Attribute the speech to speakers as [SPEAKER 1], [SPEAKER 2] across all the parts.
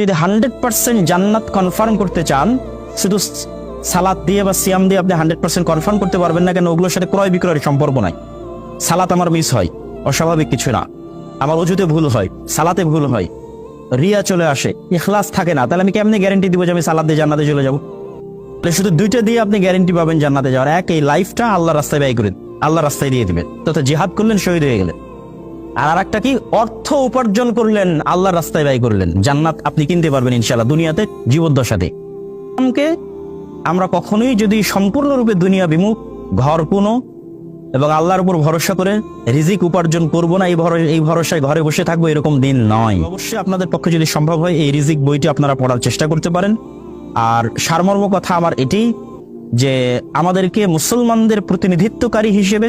[SPEAKER 1] যদি hundred percent জান্নাত confirm করতে চান, শুধু সালাদ দিয়ে বা সিয়াম দিয়ে আপনি হান্ড্রেড পার্সেন্ট কনফার্ম করতে পারবেন না কেন, ওগুলোর সাথে ক্রয় বিক্রয়ের সম্পর্ক নাই। সালাত আমার মিস হয়, অস্বাভাবিক কিছু না। আমার অজুতে ভুল হয়, সালাতে ভুল হয়, রিয়া চলে আসে, ইখলাস থাকে না, তাহলে আমি কেমনি গ্যারেন্টি দিব যে আমি সালাদ দিয়ে জান্নাতে চলে যাব? তাহলে শুধু দুইটা দিয়ে আপনি গ্যারেন্টি পাবেন জান্নাতে যাওয়ার, এক এই লাইফটা আল্লাহ রাস্তায় ব্যয় করে আল্লাহ রাস্তায় দিয়ে দিবেন তো জিহাদ করলেন, শহীদ হয়ে গেলেন। আর একটা কি? অর্থ উপার্জন করলেন, আল্লাহর রাস্তায় ব্যয় করলেন। জান্নাত আপনি কিনতে পারবেন ইনশাল্লাহ দুনিয়াতে, জীবদ্দশাতে। আমাকে আমরা কখনোই যদি সম্পূর্ণরূপে দুনিয়া বিমুখ, ঘর কোনো এবং আল্লাহর উপর ভরসা করে রিজিক উপার্জন করব না, এই এই ভরসায় ঘরে বসে থাকব, এরকম দিন নয়। অবশ্যই আপনাদের পক্ষে যদি সম্ভব হয়, এই রিজিক বইটি আপনারা পড়ার চেষ্টা করতে পারেন। আর সারমর্ম কথা আমার এটি যে, আমাদেরকে মুসলমানদের প্রতিনিধিত্বকারী হিসেবে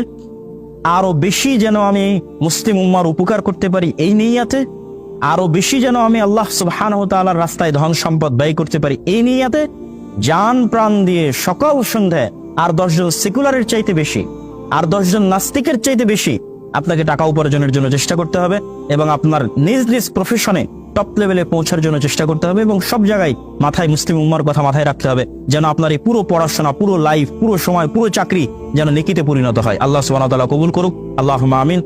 [SPEAKER 1] আরও বেশি যেন আমি মুসলিম উম্মার উপকার করতে পারি এই নিয়াতে, আরও বেশি যেন আমি আল্লাহ সুবহান তাআলার রাস্তায় ধন সম্পদ ব্যয় করতে পারি এই নিয়াতে, জান প্রাণ দিয়ে সকাল সন্ধ্যায় আর দশজন সেকুলারের চাইতে বেশি, আর দশজন নাস্তিকের চাইতে বেশি আপনাকে টাকা উপার্জনের জন্য চেষ্টা করতে হবে এবং আপনার নিজ নিজ প্রফেশনে টপ লেভেলে পৌঁছার জন্য চেষ্টা করতে হবে এবং সব জায়গায় মাথায় মুসলিম উম্মার কথা মাথায় রাখতে হবে যেন আপনার এই পুরো পড়াশোনা, পুরো লাইফ পুরো সময়, পুরো চাকরি যেন নেকিতে পরিণত হয়। আল্লাহ সুবাহ কবুল করুক। আল্লাহ আমিন।